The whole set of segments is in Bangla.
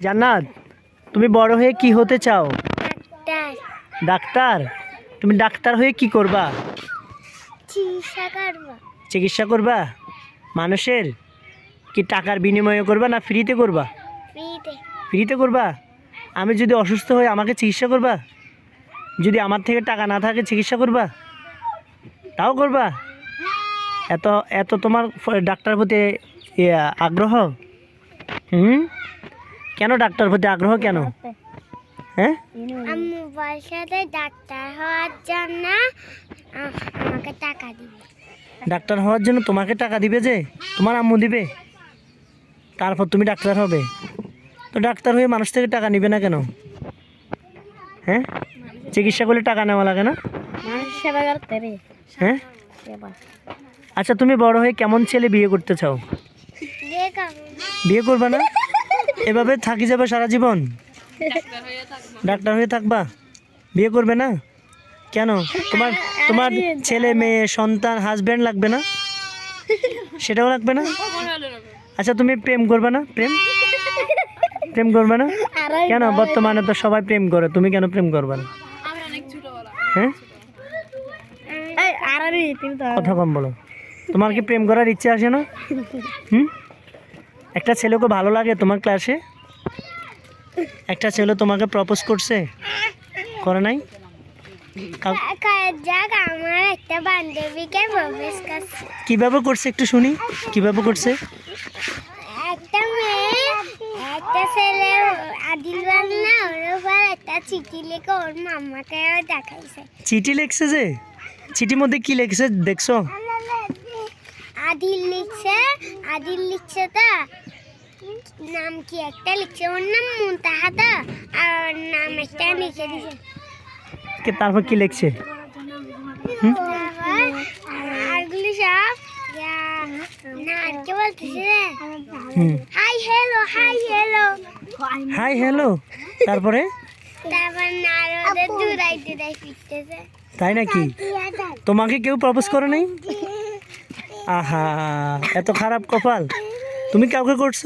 জান্নাত তুমি বড় হয়ে কি হতে চাও? ডাক্তার। তুমি ডাক্তার হয়ে কি করবা? চিকিৎসা করব। চিকিৎসা করবা? মানুষের কি টাকার বিনিময়ে করবা না ফ্রিতে করবা? ফ্রিতে। করবা? আমি যদি অসুস্থ হই আমাকে চিকিৎসা করবা? যদি আমার থেকে টাকা না থাকে চিকিৎসা করবা? তাও করবা? এত এত তোমার ডাক্তার প্রতি আগ্রহ? হুম? কেন ডাক্তার প্রতি আগ্রহ কেন? হ্যাঁ? আম্মু বলসাতে ডাক্তার হওয়ার জন্য আমাকে টাকা দিবে। ডাক্তার হওয়ার জন্য তোমাকে টাকা দিবে যে? তোমার আম্মু দিবে? তারপর তুমি ডাক্তার হবে। তো ডাক্তার হয়ে মানুষ থেকে টাকা নিবে না কেন? হ্যাঁ? চিকিৎসা করলে টাকা নেওয়া লাগে না? হ্যাঁ? আচ্ছা তুমি বড় হয়ে কেমন ছেলে বিয়ে করতে চাও? বিয়ে করবে না? এভাবে থাকি যাবে সারা জীবন? ডাক্তার হয়ে থাকবা? বিয়ে করবে না? কেন? তোমার তোমার ছেলে মেয়ে সন্তান হাজব্যান্ড লাগবে না? সেটাও লাগবে না? আচ্ছা তুমি প্রেম করবে না? প্রেম? প্রেম করবে না? কেন? বর্তমানে তো সবাই প্রেম করে। তুমি কেন প্রেম করবে না? হ্যাঁ? আর কথা কম বলো। তোমার কি প্রেম করার ইচ্ছে আসে না? হুম? একটা ছেলেকে ভালো লাগে তোমার ক্লাসে একটা ছেলে তোমাকে প্রপোজ করছে? করে নাই? আমার একটা বান্ধবীকে করছে। কীভাবে করছে একটু শুনি? কীভাবে করছে? একটা মেয়ে একটা ছেলে আদিল বাংলা ওর উপর একটা চিঠি লিখে ওর মাম্মাকে দেখাইছে। চিঠি লিখছে যে? চিঠির মধ্যে কি লিখছে দেখছ? আদিল লিখছে আদিল লিখছে তা। নাম কি একটা লিখছে? ওর নাম মুনতাহাদা আর নাম একটা লিখে দিছে। কে তারপর কি লিখছে? আরগুলি সব বলতেছে hi hello hi hello hi hello তারপরে? তারপর নারদের দূরাই দূরাই ফিরতেছে। তাই নাকি? তোমাকে কেউ প্রপোজ করে নাই? আহা, এত খারাপ কপাল। তুমি কাউকে করছ?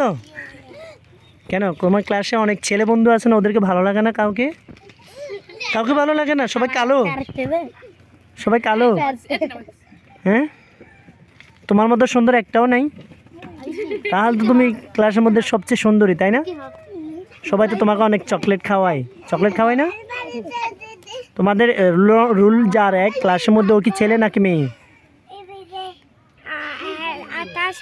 কেন? তোমার ক্লাসে অনেক ছেলে বন্ধু আছে না, ওদেরকে ভালো লাগে না কাউকে? কাউকে ভালো লাগে না? সবাই কালো। সবাই কালো। হ্যাঁ? তোমার মতো সুন্দর একটাও নাই। তাহলে তো তুমি ক্লাসের মধ্যে সবচেয়ে সুন্দরী, তাই না? সবাই তো তোমাকে অনেক চকলেট খাওয়ায়। চকলেট খাওয়ায় না? তোমাদের রুল যার এক ক্লাসের মধ্যে ও কি ছেলে নাকি মেয়ে? আঠাশ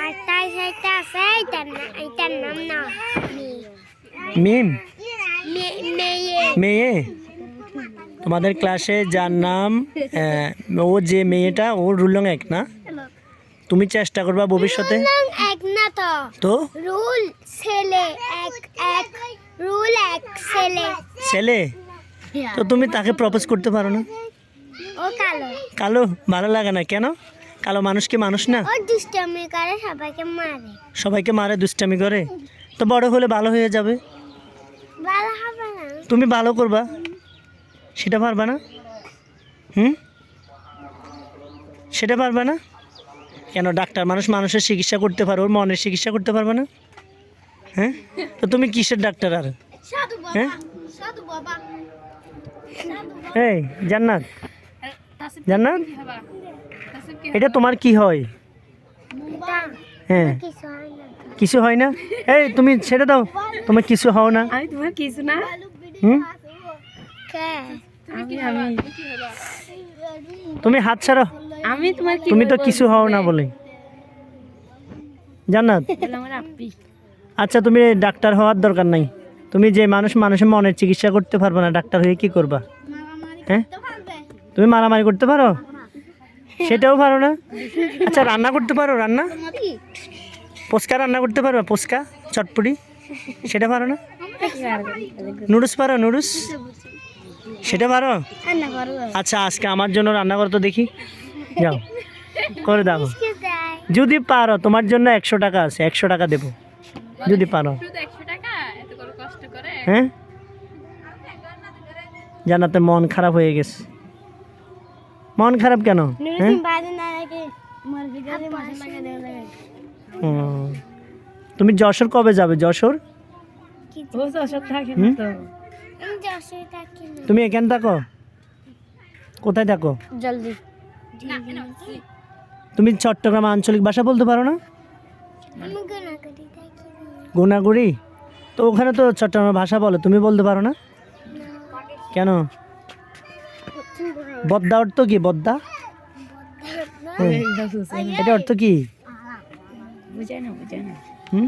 আঠাশ একটা আছে এটার এটার নাম না মিম। মেয়ে। তোমাদের ক্লাসে যার নাম ও যে মেয়েটা ওর রুলং এক না? তুমি চেষ্টা করবা ভবিষ্যতে? এক না তো। তো? রুল ছেলে এক এক। রুল এক ছেলে। ছেলে? তো তুমি তাকে প্রপোজ করতে পারো না? ও কালো। কালো? ভালো লাগে না। কেন? কালো মানুষ কি মানুষ না? দুষ্টামি করে সবাইকে মারে। সবাইকে মারে দুষ্টামি করে? তো বড় হলে ভালো হয়ে যাবে। ভালো হবে না। তুমি ভালো করবা। সেটা পারবা না? হুম? সেটা পারবা না? কেন ডাক্তার মানুষ মানুষের চিকিৎসা করতে পারো ওর মনের চিকিৎসা করতে পারবে না? হ্যাঁ? তো তুমি কিসের ডাক্তার আর? হ্যাঁ? এই জান্নাত। জান্নাত? এটা তোমার কি হয়? হ্যাঁ। কিছু হয় না কিছু হয় না? এই তুমি ছেড়ে দাও। তোমার কিছু হও না। আমি তোমার কিছু না। হুম? তুমি হাত ছাড়ো। আমি তোমার তুমি তো কিছু হও না বলে। জান্নাত। আচ্ছা তুমি ডাক্তার হওয়ার দরকার নাই। তুমি যে মানুষ মানুষের মনের চিকিৎসা করতে পারবে না ডাক্তার হয়ে কি করবা? হ্যাঁ? তুমি মারামারি করতে পারো? সেটাও পারো না? আচ্ছা রান্না করতে পারো রান্না? পোস্কা রান্না করতে পারো পোস্কা চটপটি সেটা পারো না? নুডলস পারো নুডলস? সেটা পারো আচ্ছা আজকে আমার জন্য রান্না করো তো দেখি। যাও করে দাও। যদি পারো তোমার জন্য একশো টাকা আছে একশো টাকা দেবো। যদি পারো। হ্যাঁ? জানাতে মন খারাপ হয়ে গেছে। মন খারাপ কেন? হ্যাঁ। তুমি যশোর কবে যাবে? যশোর? তুমি এখানে থাকো? কোথায় থাকো? জলদি। তুমি চট্টগ্রাম আঞ্চলিক ভাষা বলতে পারো না? গুনাগুড়ি তো ওখানে তো চট্টগ্রাম ভাষা বলো তুমি বলতে পারো না। কেন? বদ্দা অর্থ কি বদ্দা? এটা অর্থ কি? বুঝাই না বুঝাই না হুম?